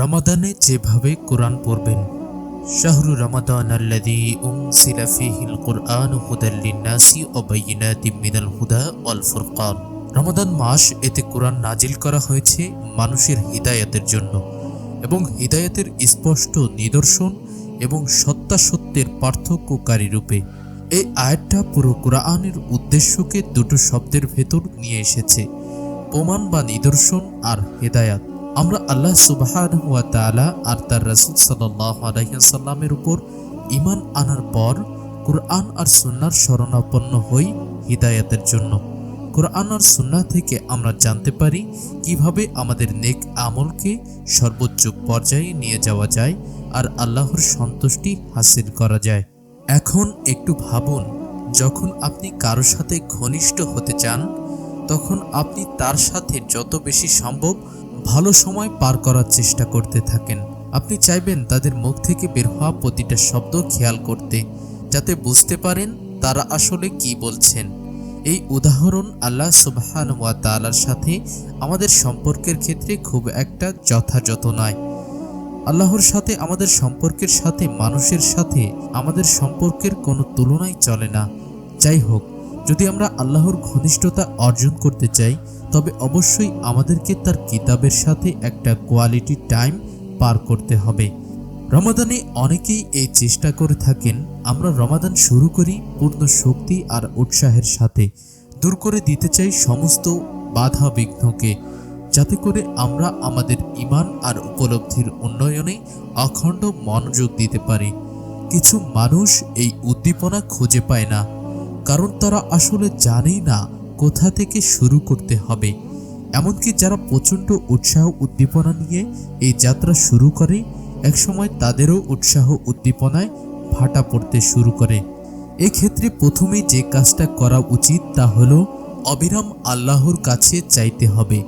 রমাদানে যেভাবে কোরআন পড়বেন, শাহরু রমাদান আল্লাযী উনসিলা ফীহিল কুরআন হুদাল লিন-নাসি ওয়া বাইয়িনাতিম মিনাল হুদা ওয়াল ফুরকান। রমাদান মাস এতে কোরআন নাজিল করা হয়েছে মানুষের হিদায়াতের জন্য এবং হিদায়াতের স্পষ্ট নিদর্শন এবং সত্যাসত্যের পার্থক্যকারী রূপে। এই আয়াতটা পুরো কোরআনের উদ্দেশ্যকে দুটো শব্দের ভেতর নিয়ে এসেছে, প্রমাণ বা নিদর্শন আর হেদায়াত। আমরা আল্লাহ সুবাহান হুয়া তাআলা আর তার রাসূল সাল্লাল্লাহু আলাইহি সাল্লামের উপর ঈমান আনার পর কোরআন আর সুন্নার শরণাপন্ন হই হিদায়াতের জন্য। কোরআন আর সুন্নাহ থেকে আমরা জানতে পারি কীভাবে আমাদের নেক আমলকে সর্বোচ্চ পর্যায়ে নিয়ে যাওয়া যায় আর আল্লাহর সন্তুষ্টি হাসিল করা যায়। এখন একটু ভাবুন, যখন আপনি কারও সাথে ঘনিষ্ঠ হতে চান, তখন আপনি তার সাথে যত বেশি সম্ভব ভালো সময় পার করার চেষ্টা করতে থাকেন। আপনি চাইবেন তাদের মুখ থেকে বের হওয়া প্রতিটা শব্দ খেয়াল করতে, যাতে বুঝতে পারেন তারা আসলে কি বলছেন। এই উদাহরণ আল্লাহ সুবহান ওয়া তাআলার সাথে আমাদের সম্পর্কের ক্ষেত্রে খুব একটা যথাযথ নয়। আল্লাহর সাথে, আমাদের সম্পর্কের সাথে, মানুষের সাথে আমাদের সম্পর্কের কোনো তুলনাই চলে না। যাই হোক, যদি আমরা আল্লাহর ঘনিষ্ঠতা অর্জন করতে চাই তবে অবশ্যই আমাদেরকে তার কিতাবের সাথে একটা কোয়ালিটি টাইম পার করতে হবে। রমাদানে অনেকেই এই চেষ্টা করে থাকেন, আমরা রমাদান শুরু করি পূর্ণ শক্তি আর উৎসাহের সাথে। দূর করে দিতে চাই সমস্ত বাধা বিঘ্নকে, যাতে করে আমরা আমাদের ইমান আর উপলব্ধির উন্নয়নে অখণ্ড মনোযোগ দিতে পারি। কিছু মানুষ এই উদ্দীপনা খুঁজে পায় না, কারণ তারা আসলে জানেই না কোথা থেকে শুরু করতে হবে? এমনকি যারা প্রচণ্ড উৎসাহ উদ্দীপনা নিয়ে এই যাত্রা শুরু করে, একসময় তাদেরও উৎসাহ উদ্দীপনায় ভাটা পড়তে শুরু করে। এক্ষেত্রে প্রথমেই যে কাজটা করা উচিত তা হলো অবিরাম আল্লাহর কাছে চাইতে হবে।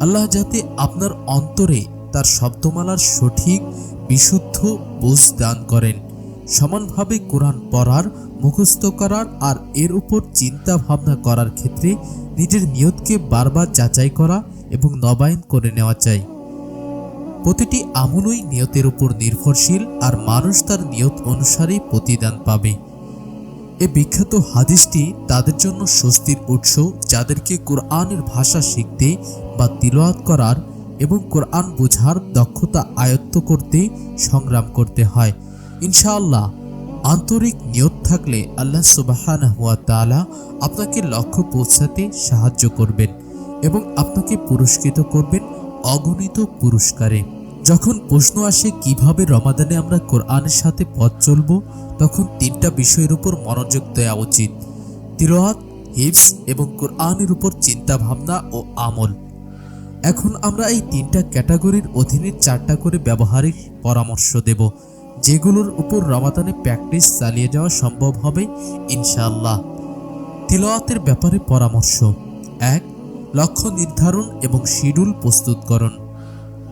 আল্লাহ যাতে আপনার অন্তরে তার শব্দমালার সঠিক, বিশুদ্ধ বোঝ দান করেন। সমানভাবে কোরআন পড়ার, মুখস্থ করার আর এর উপর চিন্তা ভাবনা করার ক্ষেত্রে নিজের নিয়তকে বারবার যাচাই করা এবং নবায়ন করে নেওয়া চাই। প্রতিটি আমলই নিয়তের উপর নির্ভরশীল আর মানুষ তার নিয়ত অনুসারেই প্রতিদান পাবে। এ বিখ্যাত হাদিসটি তাদের জন্য স্বস্তির উৎস যাদেরকে কোরআনের ভাষা শিখতে বা তিলওয়াত করার এবং কোরআন বোঝার দক্ষতা আয়ত্ত করতে সংগ্রাম করতে হয়। ইনশাআল্লাহ, আন্তরিক নিয়ত থাকলে আল্লাহ সুবাহানা হুয়া তাআলা আপনাকে লক্ষ্য পৌঁছাতে সাহায্য করবেন এবং আপনাকে পুরস্কৃত করবেন অগণিত পুরস্কারে। যখন প্রশ্ন আসে কীভাবে রমাদানে আমরা কোরআনের সাথে পথ চলব, তখন তিনটা বিষয়ের উপর মনোযোগ দেওয়া উচিত। তিরোয়াত হিপস এবং কোরআনের উপর চিন্তা ভাবনা ও আমল। এখন আমরা এই তিনটা ক্যাটাগরির অধীনে চারটা করে ব্যবহারিক পরামর্শ দেব। যেগুলোর উপর রমাদানে প্র্যাকটিস চালিয়ে যাওয়া সম্ভব হবে, ইনশাআল্লাহ। তিলওয়াতের ব্যাপারে পরামর্শ। এক, লক্ষ্য নির্ধারণ এবং শিডিউল প্রস্তুতকরণ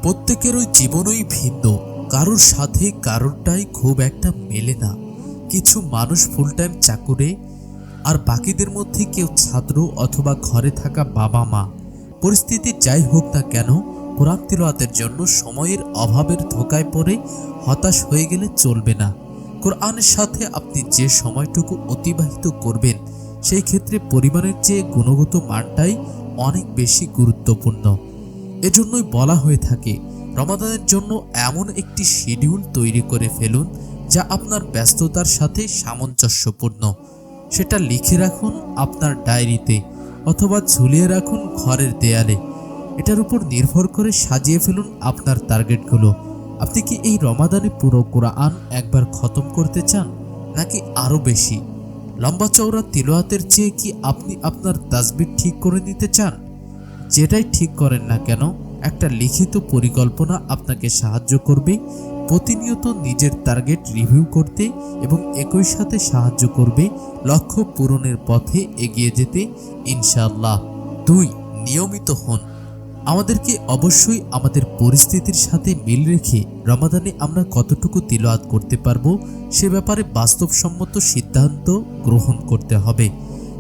প্রত্যেকেরই জীবনই ভিন্ন। কারোর সাথে কারোরটাই খুব একটা মেলে না। কিছু মানুষ ফুল টাইম চাকুরে, আর বাকিদের মধ্যে কেউ ছাত্র অথবা ঘরে থাকা বাবা মা পরিস্থিতি যাই হোক না কেন কোরআন তিলওয়াতের জন্য সময়ের অভাবের ধোকায় পড়ে হতাশ হয়ে গেলে চলবে না। কোরআনের সাথে আপনি যে সময়টুকু অতিবাহিত করবেন, সেই ক্ষেত্রে পরিমাণের চেয়ে গুণগত মানটাই অনেক বেশি গুরুত্বপূর্ণ। এজন্যই বলা হয়ে থাকে, রমাদানের জন্য এমন একটি শিডিউল তৈরি করে ফেলুন, যা আপনার ব্যস্ততার সাথে সামঞ্জস্যপূর্ণ। সেটা লিখে রাখুন আপনার ডায়েরিতে, অথবা ঝুলিয়ে রাখুন ঘরের দেয়ালে। এটার উপর নির্ভর করে সাজিয়ে ফেলুন আপনার টার্গেটগুলো। আপনি কি এই রমাদানে পুরো কোরআন একবার খতম করতে চান, নাকি আরও বেশি? লম্বা চওড়া তিলোয়াতের চেয়ে কি আপনি আপনার তাসবির ঠিক করে নিতে চান? যেটাই ঠিক করেন না কেন, একটা লিখিত পরিকল্পনা আপনাকে সাহায্য করবে, প্রতিনিয়ত নিজের টার্গেট রিভিউ করতে এবং একই সাথে সাহায্য করবে লক্ষ্য পূরণের পথে এগিয়ে যেতে, ইনশাআল্লাহ। দুই, নিয়মিত হন। আমাদেরকে অবশ্যই আমাদের পরিস্থিতির সাথে মিল রেখে রমাদানে আমরা কতটুকু তিলওয়াত করতে পারব সে ব্যাপারে বাস্তবসম্মত সিদ্ধান্ত গ্রহণ করতে হবে।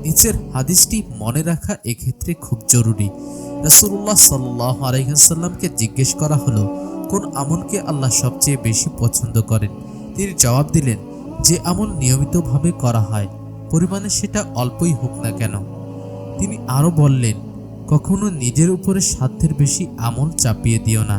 নিচের হাদিসটি মনে রাখা এক্ষেত্রে খুব জরুরি। রাসূলুল্লাহ সাল্লাহ আলাইসাল্লামকে জিজ্ঞেস করা হলো, কোন আমলকে আল্লাহ সবচেয়ে বেশি পছন্দ করেন? তিনি জবাব দিলেন, যে আমল নিয়মিতভাবে করা হয়, পরিমাণে সেটা অল্পই হোক না কেন। তিনি আরও বললেন কখনো নিজের উপরে সাধ্যের বেশি আমল চাপিয়ে দিও না।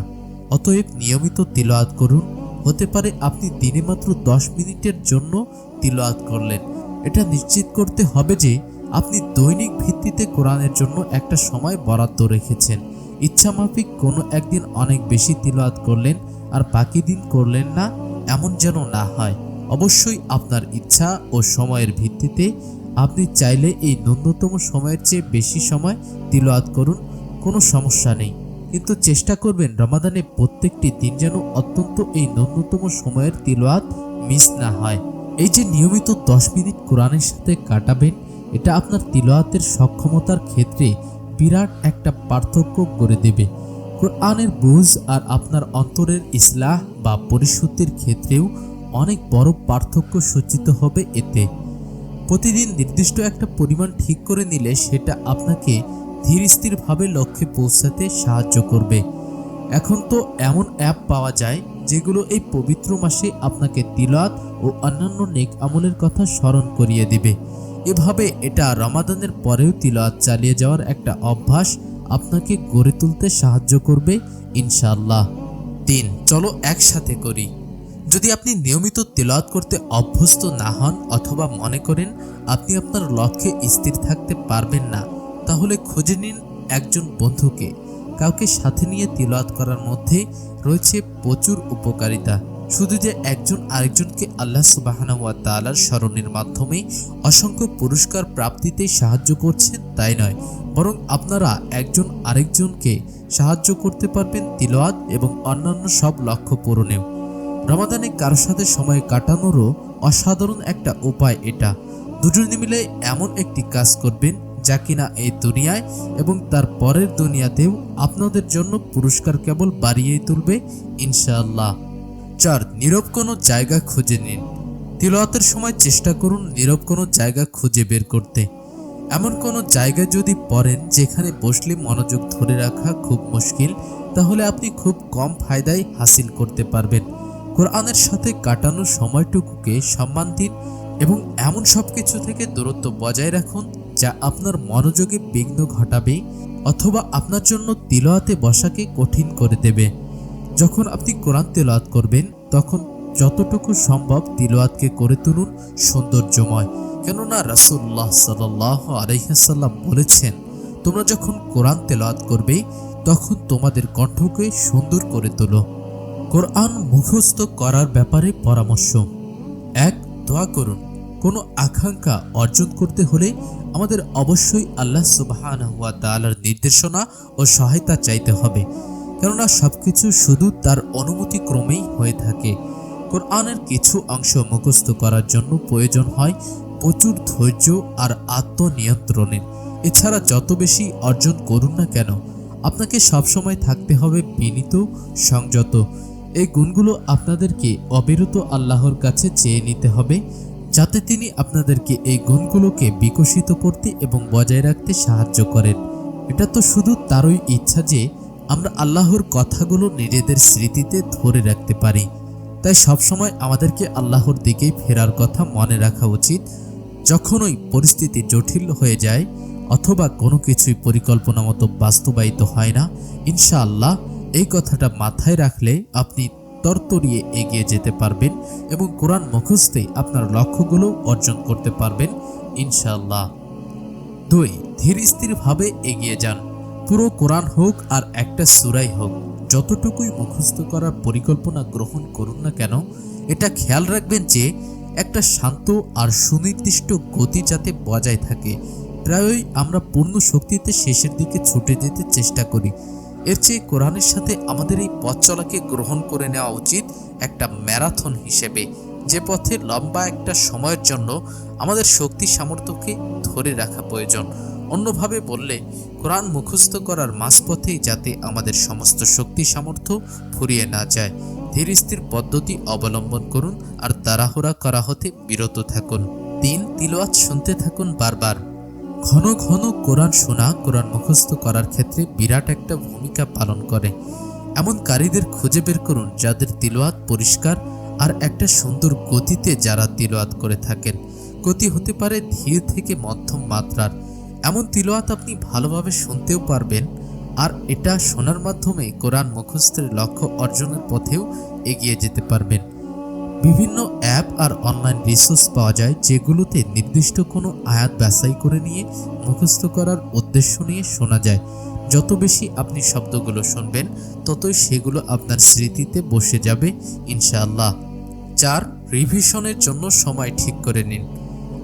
অতএব নিয়মিত তিলওয়াত করুন। হতে পারে আপনি দিনে মাত্র দশ মিনিটের জন্য তিলওয়াত করলেন। এটা নিশ্চিত করতে হবে যে, আপনি দৈনিক ভিত্তিতে কোরআনের জন্য একটা সময় বরাদ্দ রেখেছেন। ইচ্ছামাফিক কোনো একদিন অনেক বেশি তিলওয়াত করলেন আর বাকি দিন করলেন না, এমন যেন না হয়। অবশ্যই আপনার ইচ্ছা ও সময়ের ভিত্তিতে আপনি চাইলে এই ন্যূনতম সময়ের চেয়ে বেশি সময় তিলওয়াত করুন, কোনো সমস্যা নেই। কিন্তু চেষ্টা করবেন রমাদানে প্রত্যেকটি দিন যেন অত্যন্ত এই ন্যূনতম সময়ের তিলওয়াত মিস না হয়। এই যে নিয়মিত দশ মিনিট কোরআনের সাথে কাটাবেন, এটা আপনার তিলওয়াতের সক্ষমতার ক্ষেত্রে বিরাট একটা পার্থক্য করে দেবে। কোরআনের বুঝ আর আপনার অন্তরের ইসলাহ বা পরিশুদ্ধির ক্ষেত্রেও অনেক বড় পার্থক্য সূচিত হবে এতে। প্রতিদিন নির্দিষ্ট একটা পরিমাণ ঠিক করে নিলে সেটা আপনাকে ধীর স্থিরভাবে লক্ষ্যে পৌঁছাতে সাহায্য করবে। এখন তো এমন অ্যাপ পাওয়া যায় যেগুলো এই পবিত্র মাসে আপনাকে তিলাত ও অন্যান্য নেক আমলের কথা স্মরণ করিয়ে দিবে। এভাবে এটা রমাদানের পরেও তিলাত চালিয়ে যাওয়ার একটা অভ্যাস আপনাকে গড়ে তুলতে সাহায্য করবে, ইনশাআল্লাহ। তিন, চলো একসাথে করি। যদি আপনি নিয়মিত তেলাওয়াত করতে অভ্যস্ত না হন অথবা মনে করেন আপনি আপনার লক্ষ্যে স্থির থাকতে পারবেন না, তাহলে খুঁজে নিন একজন বন্ধুকে। কাউকে সাথে নিয়ে তিলাওয়াত করার মধ্যে রয়েছে প্রচুর উপকারিতা। শুধু যে একজন আরেকজনকে আল্লাহ সুবাহানা ওয়া তাআলার স্মরণের মাধ্যমে অসংখ্য পুরস্কার প্রাপ্তিতে সাহায্য করছেন তাই নয়, বরং আপনারা একজন আরেকজনকে সাহায্য করতে পারবেন তিলাওয়াত এবং অন্যান্য সব লক্ষ্য পূরণেও। রমাদানে কারও সাথে সময় কাটানোরও অসাধারণ একটা উপায় এটা। দুজনে মিলে এমন একটি কাজ করবেন যা কিনা এই দুনিয়ায় এবং তার পরের দুনিয়াতেও আপনাদের জন্য পুরস্কার কেবল বাড়িয়েই তুলবে, ইনশাআল্লাহ। চার, নীরব কোনো জায়গা খুঁজে নিন। তিলওয়াতের সময় চেষ্টা করুন নীরব কোনো জায়গা খুঁজে বের করতে। এমন কোনো জায়গা যদি পড়েন যেখানে বসলে মনোযোগ ধরে রাখা খুব মুশকিল, তাহলে আপনি খুব কম ফায়দাই হাসিল করতে পারবেন। কোরআনের সাথে কাটানো সময়টুকুকে সম্মান দিন এবং এমন সব কিছু থেকে দূরত্ব বজায় রাখুন যা আপনার মনোযোগে বিঘ্ন ঘটাবে অথবা আপনার জন্য তিলওয়াতে বসাকে কঠিন করে দেবে। যখন আপনি কোরআন তেলাওয়াত করবেন, তখন যতটুকু সম্ভব তিলওয়াতকে করে তুলুন সৌন্দর্যময়। কেননা রাসুল্লাহ সাল্লাহ আলহাসাল্লাম বলেছেন, তোমরা যখন কোরআন তেলাওয়াত করবে, তখন তোমাদের কণ্ঠকে সুন্দর করে তোলো। কোরআন মুখস্থ করার ব্যাপারে পরামর্শ। এক, দোয়া করুন। কোনো আকাঙ্ক্ষা অর্জন করতে হলে আমাদের অবশ্যই আল্লাহ সুবাহান নির্দেশনা ও সহায়তা চাইতে হবে। কেননা সব কিছু শুধু তার অনুমতি ক্রমেই হয়ে থাকে। কোরআনের কিছু অংশ মুখস্থ করার জন্য প্রয়োজন হয় প্রচুর ধৈর্য আর আত্মনিয়ন্ত্রণের এছাড়া যত বেশি অর্জন করুন না কেন, আপনাকে সবসময় থাকতে হবে বিনীত, সংযত। এই গুণগুলো আপনাদেরকে অবিরত আল্লাহর কাছে চেয়ে নিতে হবে, যাতে তিনি আপনাদেরকে এই গুণগুলোকে বিকশিত করতে এবং বজায় রাখতে সাহায্য করেন। এটা তো শুধু তারই ইচ্ছা যে আমরা আল্লাহর কথাগুলো নিজেদের স্মৃতিতে ধরে রাখতে পারি। তাই সবসময় আমাদেরকে আল্লাহর দিকেই ফেরার কথা মনে রাখা উচিত। যখনই পরিস্থিতি জটিল হয়ে যায়, অথবা কোনো কিছুই পরিকল্পনা মতো বাস্তবায়িত হয় না, ইনশাআল্লাহ এই কথাটা মাথায় রাখলে আপনি তরতরিয়ে এগিয়ে যেতে পারবেন এবং কোরআন মুখস্থে আপনার লক্ষ্যগুলো অর্জন করতে পারবেন ইনশাল্লাহ দুই, ধীর স্থিরভাবে এগিয়ে যান। পুরো কোরআন হোক আর একটা সুরাই হোক, যতটুকুই মুখস্থ করার পরিকল্পনা গ্রহণ করুন না কেন, এটা খেয়াল রাখবেন যে একটা শান্ত আর সুনির্দিষ্ট গতি যাতে বজায় থাকে, প্রায়ই আমরা পূর্ণ শক্তিতে শেষের দিকে ছুটে যেতে চেষ্টা করি। এর চেয়ে কোরআনের সাথে আমাদের এই পথ চলাকে গ্রহণ করে নেওয়া উচিত একটা ম্যারাথন হিসেবে। যে পথে লম্বা একটা সময়ের জন্য আমাদের শক্তি সামর্থ্যকে ধরে রাখা প্রয়োজন। অন্যভাবে বললে, কোরআন মুখস্থ করার মাঝপথেই যাতে আমাদের সমস্ত শক্তি সামর্থ্য ফুরিয়ে না যায়। ধীর স্থির পদ্ধতি অবলম্বন করুন আর তাড়াহুড়া করা হতে বিরত থাকুন। তিন, তিলওয়াত শুনতে থাকুন বারবার। ঘন ঘন কোরআন শোনা, কোরআন মুখস্থ করার ক্ষেত্রে বিরাট একটা ভূমিকা পালন করে। এমন কারীদের খুঁজে বের করুন যাদের তিলওয়াত পরিষ্কার আর একটা সুন্দর গতিতে যারা তিলওয়াত করে থাকেন। গতি হতে পারে ধীর থেকে মধ্যম মাত্রার। এমন তিলওয়াত আপনি ভালোভাবে শুনতেও পারবেন আর এটা শোনার মাধ্যমে কোরআন মুখস্থের লক্ষ্য অর্জনের পথেও এগিয়ে যেতে পারবেন। বিভিন্ন অ্যাপ আর অনলাইন রিসোর্স পাওয়া যায় যেগুলোতে নির্দিষ্ট কোনো আয়াত বাছাই করে নিয়ে মুখস্থ করার উদ্দেশ্য নিয়ে শোনা যায়। যত বেশি আপনি শব্দগুলো শুনবেন, ততই সেগুলো আপনার স্মৃতিতে বসে যাবে, ইনশাআল্লাহ। চার রিভিশনের জন্য সময় ঠিক করে নিন।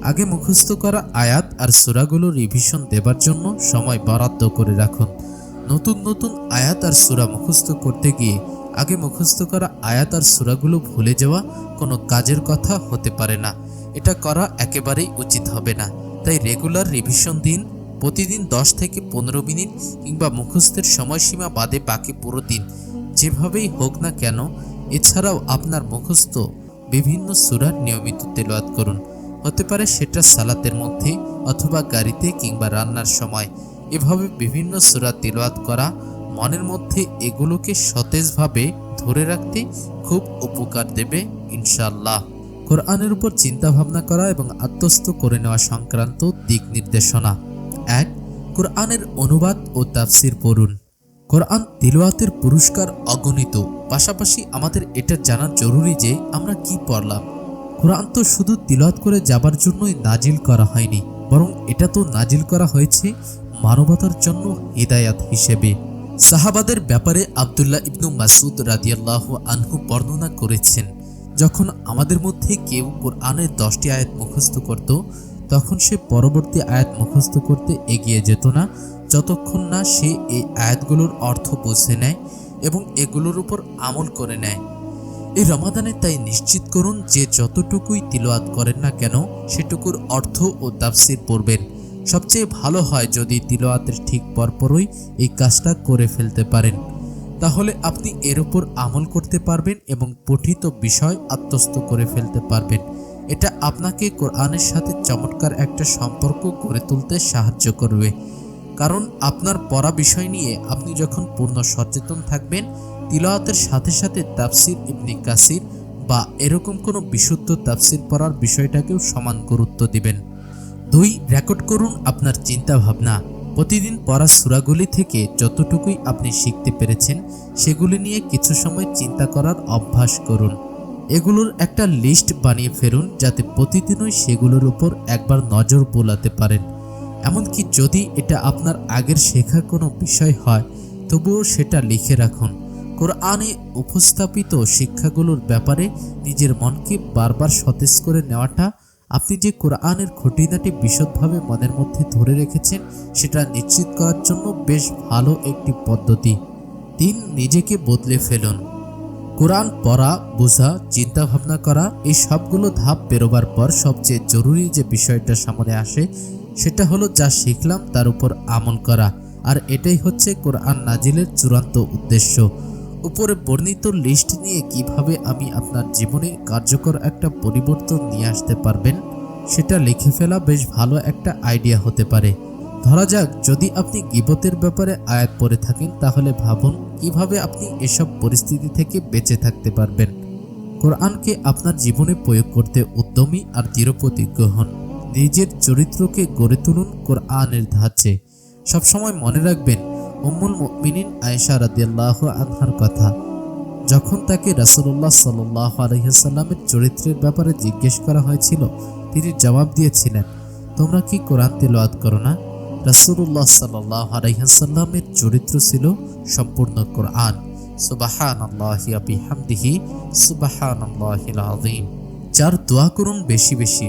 আগে মুখস্থ করা আয়াত আর সূরাগুলো রিভিশন দেবার জন্য সময় বরাদ্দ করে রাখুন। নতুন নতুন আয়াত আর সুরা মুখস্থ করতে গিয়ে আগে মুখস্থ করা আয়াত আর সূরাগুলো ভুলে যাওয়া কোনো কাজের কথা হতে পারে না। এটা করা একেবারেই উচিত হবে না। তাই রেগুলার রিভিশন দিন, প্রতিদিন দশ থেকে পনেরো মিনিট কিংবা মুখস্থের সময়সীমা বাদে বাকি পুরো দিন, যেভাবেই হোক না কেন। এছাড়াও আপনার মুখস্থ বিভিন্ন সুরার নিয়মিত তেলোয়াত করুন। হতে পারে সেটা সালাতের মধ্যে অথবা গাড়িতে কিংবা রান্নার সময়। এভাবে বিভিন্ন সুরা তেলাওয়াত করা মনের মধ্যে এগুলোকে সতেজভাবে ধরে রাখতে খুব উপকার দেবে ইনশাল্লাহ কোরআনের উপর চিন্তা ভাবনা করা এবং আত্মস্থ করে নেওয়া সংক্রান্ত দিক নির্দেশনা। এক, কোরআনের অনুবাদ ও তাফসির পড়ুন। কোরআন তিলওয়াতের পুরস্কার অগণিত। পাশাপাশি আমাদের এটা জানা জরুরি যে আমরা কি পড়লাম। কোরআন তো শুধু তিলওয়াত করে যাবার জন্যই নাজিল করা হয়নি, বরং এটা তো নাজিল করা হয়েছে মানবতার জন্য হিদায়াত হিসেবে। সাহাবাদের ব্যাপারে আবদুল্লাহ ইবনু মাসুদ রাদিয়াল্লাহ আনহু বর্ণনা করেছেন, যখন আমাদের মধ্যে কেউ কোরআনের দশটি আয়াত মুখস্থ করত, তখন সে পরবর্তী আয়াত মুখস্থ করতে এগিয়ে যেত না, যতক্ষণ না সে এই আয়াতগুলোর অর্থ বুঝে নেয় এবং এগুলোর উপর আমল করে নেয়। এই রমাদানে তাই নিশ্চিত করুন যে যতটুকুই তিলোয়াত করেন না কেন, সেটুকুর অর্থ ও তাফসির পড়বেন। সবচেয়ে ভালো হয় যদি তিলোয়াতের ঠিক পরপরই এই কাজটা করে ফেলতে পারেন। তাহলে আপনি এর উপর আমল করতে পারবেন এবং পঠিত বিষয় আত্মস্থ করে ফেলতে পারবেন। এটা আপনাকে কোরআনের সাথে চমৎকার একটা সম্পর্ক গড়ে তুলতে সাহায্য করবে। কারণ আপনার পড়া বিষয় নিয়ে আপনি যখন পূর্ণ সচেতন থাকবেন, তিলাওয়াতের সাথে সাথে তাফসির ইবনি কাসির বা এরকম কোনো বিশুদ্ধ তাফসির পড়ার বিষয়টাকেও সমান গুরুত্ব দিবেন। দুই, রেকর্ড করুন আপনার চিন্তা ভাবনা প্রতিদিন পড়া সুরাগুলি থেকে যতটুকুই আপনি শিখতে পেরেছেন, সেগুলি নিয়ে কিছু সময় চিন্তা করার অভ্যাস করুন। এগুলোর একটা লিস্ট বানিয়ে ফেরুন যাতে প্রতিদিনই সেগুলোর উপর একবার নজর বোলাতে পারেন। এমনকি যদি এটা আপনার আগের শেখা কোনো বিষয় হয়, তবুও সেটা লিখে রাখুন। কোরআনে উপস্থাপিত শিক্ষাগুলোর ব্যাপারে নিজের মনকে বারবার সতেজ করে নেওয়াটা আপনি যে কোরআনের খুঁটিনাটি বিশদভাবে মনের মধ্যে ধরে রেখেছেন, সেটা নিশ্চিত করার জন্য বেশ ভালো একটি পদ্ধতি। তিন, নিজেকে বদলে ফেলুন। কোরআন পড়া, বোঝা, চিন্তাভাবনা করা, এই সবগুলো ধাপ বেরোবার পর সবচেয়ে জরুরি যে বিষয়টা সামনে আসে, সেটা হলো যা শিখলাম তার উপর আমল করা। আর এটাই হচ্ছে কোরআন নাজিলের চূড়ান্ত উদ্দেশ্য। উপরে বর্ণিত লিস্ট নিয়ে কীভাবে আমি আপনার জীবনে কার্যকর একটা পরিবর্তন নিয়ে আসতে পারবেন, সেটা লিখে ফেলা বেশ ভালো একটা আইডিয়া হতে পারে। ধরা যাক, যদি আপনি গিবতের ব্যাপারে আয়াত পড়ে থাকেন, তাহলে ভাবুন কীভাবে আপনি এসব পরিস্থিতি থেকে বেঁচে থাকতে পারবেন। কোরআনকে আপনার জীবনে প্রয়োগ করতে উদ্যমী আর দৃঢ়প্রতিজ্ঞ হন। নিজের চরিত্রকে গড়ে তুলুন কোরআনের ধাঁচে। সবসময় মনে রাখবেন উম্মুল মুমিনিন আয়েশা রাদিয়াল্লাহু আনহার কথা, যখন তাকে রাসূলুল্লাহ সাল্লাহ আলহিহাল্লামের চরিত্রের ব্যাপারে জিজ্ঞেস করা হয়েছিল, তিনি জবাব দিয়েছিলেন, তোমরা কি কোরআন তেলাওয়াত করো না? রাসূলুল্লাহ সাল্লাহ আলহিহাল্লামের চরিত্র ছিল সম্পূর্ণ কোরআন। সুবাহান আল্লাহি বিহামদিহি সুবাহান যার দোয়া করুন বেশি বেশি।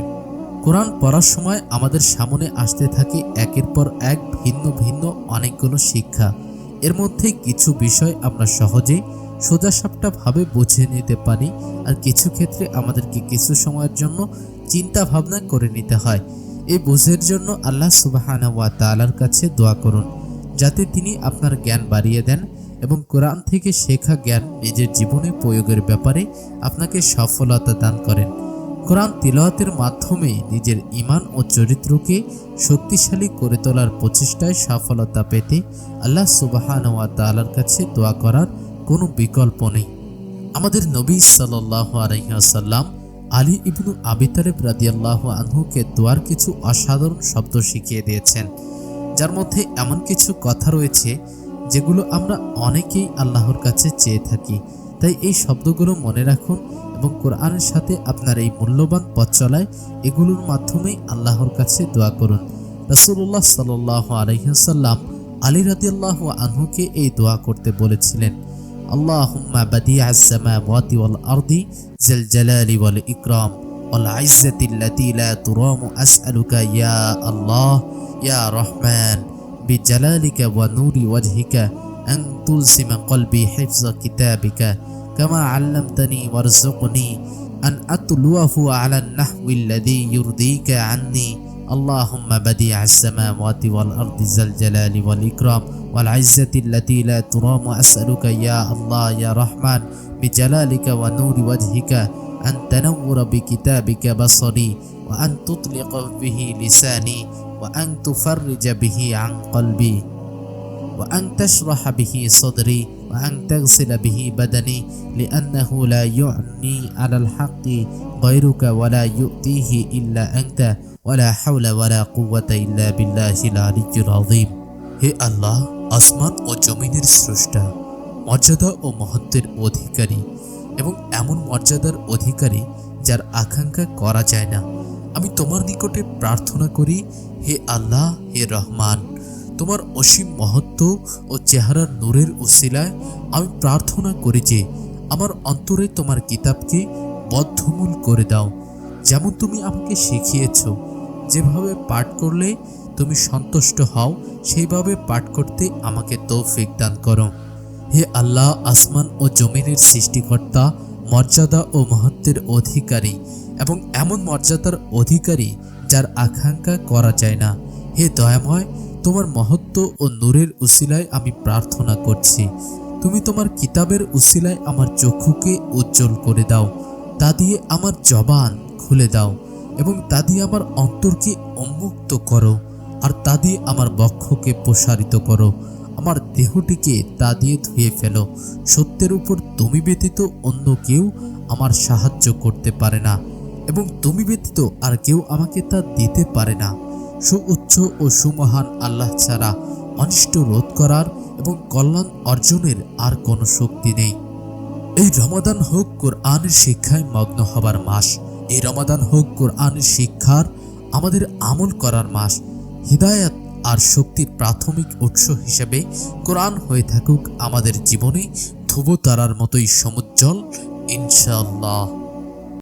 কোরআন পড়ার সময় আমাদের সামনে আসতে থাকে একের পর এক ভিন্ন ভিন্ন অনেকগুলো শিক্ষা। এর মধ্যে কিছু বিষয় আমরা সহজে সোজাসাপটা ভাবে বুঝে নিতে পারি আর কিছু ক্ষেত্রে আমাদেরকে কিছু সময়ের জন্য চিন্তা ভাবনা করে নিতে হয়। এই বোঝের জন্য আল্লাহ সুবাহানা ওয়া তালার কাছে দোয়া করুন, যাতে তিনি আপনার জ্ঞান বাড়িয়ে দেন এবং কোরআন থেকে শেখা জ্ঞান নিজের জীবনে প্রয়োগের ব্যাপারে আপনাকে সফলতা দান করেন। কোরআন তিলাওয়াতের মাধ্যমে নিজের ইমান ও চরিত্রকে শক্তিশালী করে তোলার প্রচেষ্টায় সফলতা পেতে আল্লাহ সুবাহান ওয়া তালার কাছে দোয়া করার কোনো বিকল্প নেই। আমাদের নবী সাল্লাহ আলহিহাসাল্লাম আলী ইবনু আবি তালেব রাদিয়াল্লাহ আনহুকে দোয়ার কিছু অসাধারণ শব্দ শিখিয়ে দিয়েছেন। যার মধ্যে এমন কিছু কথা রয়েছে যেগুলো আমরা অনেকেই আল্লাহর কাছে চেয়ে থাকি। তাই এই শব্দগুলো মনে রাখুন এবং কোরআনের সাথে আপনার এই মূল্যবান পথ চলায় এগুলোর মাধ্যমেই আল্লাহর কাছে দোয়া করুন। রসুল্লাহ সাল আলহ্লাম আলী রাদিয়াল্লাহু আনহুকে এই দোয়া করতে বলেছিলেন ইয়া আল্লাহ ওয়াজহিকা أن تلزم قلبي حفظ كتابك. كما علمتني وارزقني أن أتلوه على النحو الذي يرضيك عني. اللهم بديع السماوات والأرض ذا الجلال والإكرام والعزة التي لا ترام. أسألك يا الله يا رحمن بجلالك ونور وجهك أن تنور بكتابك بصري وأن تطلق به لساني وأن تفرج به عن قلبي. وأن تشرح به صدري وأن تغسل به بدني لأنه لا يعني على الحق غيرك ولا يؤتيه إلا أنت ولا حول ولا قوة إلا بالله العلي العظيم হে আল্লাহ আসমান ও জমিনের স্রষ্টা মর্যাদা ও মহত্বের অধিকারী এবং এমন মর্যাদার অধিকারী যার আকাঙ্ক্ষা করা যায় না আমি তোমার নিকটে প্রার্থনা করি হে আল্লাহ হে রহমান তোমার অসীম মহত্ব ও চেহারার নূরের উসিলায় আমি প্রার্থনা করি যে আমার অন্তরে তোমার কিতাবকে বদ্ধমূল করে দাও। যেমন তুমি আমাকে শিখিয়েছ, যেভাবে পাঠ করলে তুমি সন্তুষ্ট হও, সেইভাবে পাঠ করতে আমাকে তৌফিক দান করো। হে আল্লাহ, আসমান ও জমিনের সৃষ্টিকর্তা, মর্যাদা ও মহত্বের অধিকারী এবং এমন মর্যাদার অধিকারী যার আকাঙ্ক্ষা করা যায় না। হে দয়াময় তোমার মহত্ব ও নূরের উসিলায় আমি প্রার্থনা করছি। তুমি তোমার কিতাবের উসিলায় আমার চক্ষুকে উজ্জ্বল করে দাও। তা দিয়ে আমার জবান খুলে দাও এবং তা দিয়ে আমার অন্তরকে উন্মুক্ত করো আর তা দিয়ে আমার বক্ষকে প্রসারিত করো। আমার দেহটিকে তা দিয়ে ধুয়ে ফেলো। সত্যের উপর তুমি ব্যতীত অন্য কেউ আমার সাহায্য করতে পারে না এবং তুমি ব্যতীত আর কেউ আমাকে তা দিতে পারে না। সুউচ্চ ও সুমহান আল্লাহ ছাড়া অনিষ্ট রোধ করার এবং কল্যাণ অর্জনের আর কোনো শক্তি নেই। এই রমাদান হোক কোরআনের শিক্ষায় মগ্ন হবার মাস। এই রমাদান হোক কোরআনের শিক্ষার আমাদের আমল করার মাস। হিদায়াত আর শক্তির প্রাথমিক উৎস হিসেবে কোরআন হয়ে থাকুক আমাদের জীবনে ধ্রুব তারার মতোই সমুজ্জ্বল, ইনশাআল্লাহ।